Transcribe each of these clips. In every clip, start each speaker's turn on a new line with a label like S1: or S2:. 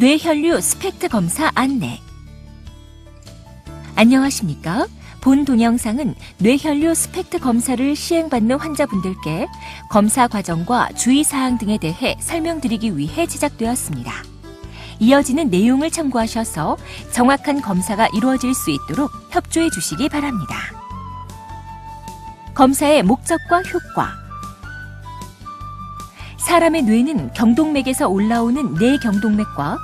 S1: 뇌혈류 스펙트 검사 안내. 안녕하십니까? 본 동영상은 뇌혈류 스펙트 검사를 시행받는 환자분들께 검사 과정과 주의사항 등에 대해 설명드리기 위해 제작되었습니다. 이어지는 내용을 참고하셔서 정확한 검사가 이루어질 수 있도록 협조해 주시기 바랍니다. 검사의 목적과 효과. 사람의 뇌는 경동맥에서 올라오는 뇌경동맥과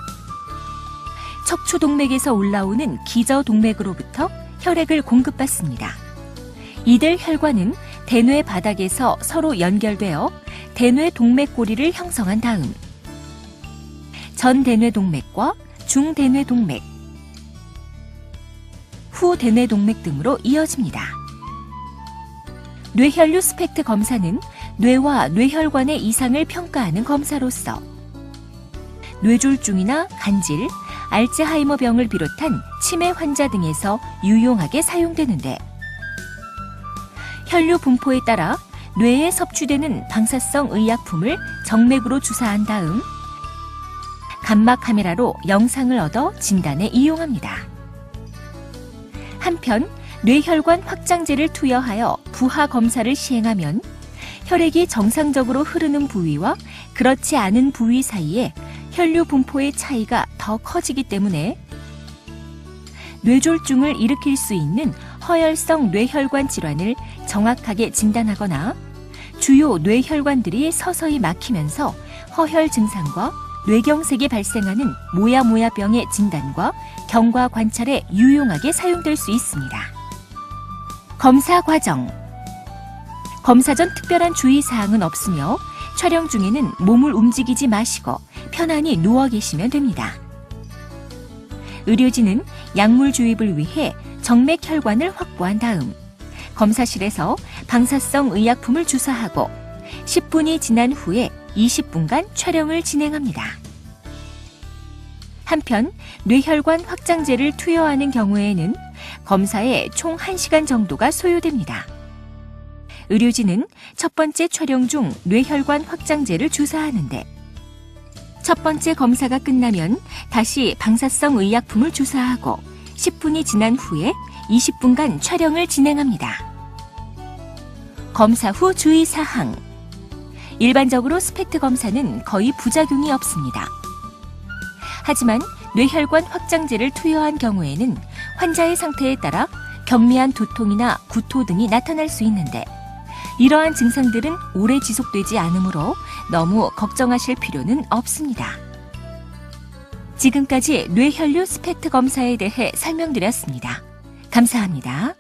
S1: 척추동맥에서 올라오는 기저동맥으로부터 혈액을 공급받습니다. 이들 혈관은 대뇌 바닥에서 서로 연결되어 대뇌 동맥고리를 형성한 다음 전대뇌 동맥과 중대뇌 동맥, 후대뇌 동맥 등으로 이어집니다. 뇌혈류 스펙트 검사는 뇌와 뇌혈관의 이상을 평가하는 검사로서 뇌졸중이나 간질, 알츠하이머 병을 비롯한 치매 환자 등에서 유용하게 사용되는데 혈류 분포에 따라 뇌에 섭취되는 방사성 의약품을 정맥으로 주사한 다음 감마 카메라로 영상을 얻어 진단에 이용합니다. 한편 뇌혈관 확장제를 투여하여 부하 검사를 시행하면 혈액이 정상적으로 흐르는 부위와 그렇지 않은 부위 사이에 혈류 분포의 차이가 더 커지기 때문에 뇌졸중을 일으킬 수 있는 허혈성 뇌혈관 질환을 정확하게 진단하거나 주요 뇌혈관들이 서서히 막히면서 허혈 증상과 뇌경색이 발생하는 모야모야병의 진단과 경과 관찰에 유용하게 사용될 수 있습니다. 검사 과정 검사 전 특별한 주의사항은 없으며 촬영 중에는 몸을 움직이지 마시고 편안히 누워 계시면 됩니다. 의료진은 약물 주입을 위해 정맥 혈관을 확보한 다음 검사실에서 방사성 의약품을 주사하고 10분이 지난 후에 20분간 촬영을 진행합니다. 한편 뇌혈관 확장제를 투여하는 경우에는 검사에 총 1시간 정도가 소요됩니다. 의료진은 첫 번째 촬영 중 뇌혈관 확장제를 주사하는데 첫 번째 검사가 끝나면 다시 방사성 의약품을 주사하고 10분이 지난 후에 20분간 촬영을 진행합니다. 검사 후 주의 사항 일반적으로 스펙트 검사는 거의 부작용이 없습니다. 하지만 뇌혈관 확장제를 투여한 경우에는 환자의 상태에 따라 경미한 두통이나 구토 등이 나타날 수 있는데 이러한 증상들은 오래 지속되지 않으므로 너무 걱정하실 필요는 없습니다. 지금까지 뇌혈류 스펙트 검사에 대해 설명드렸습니다. 감사합니다.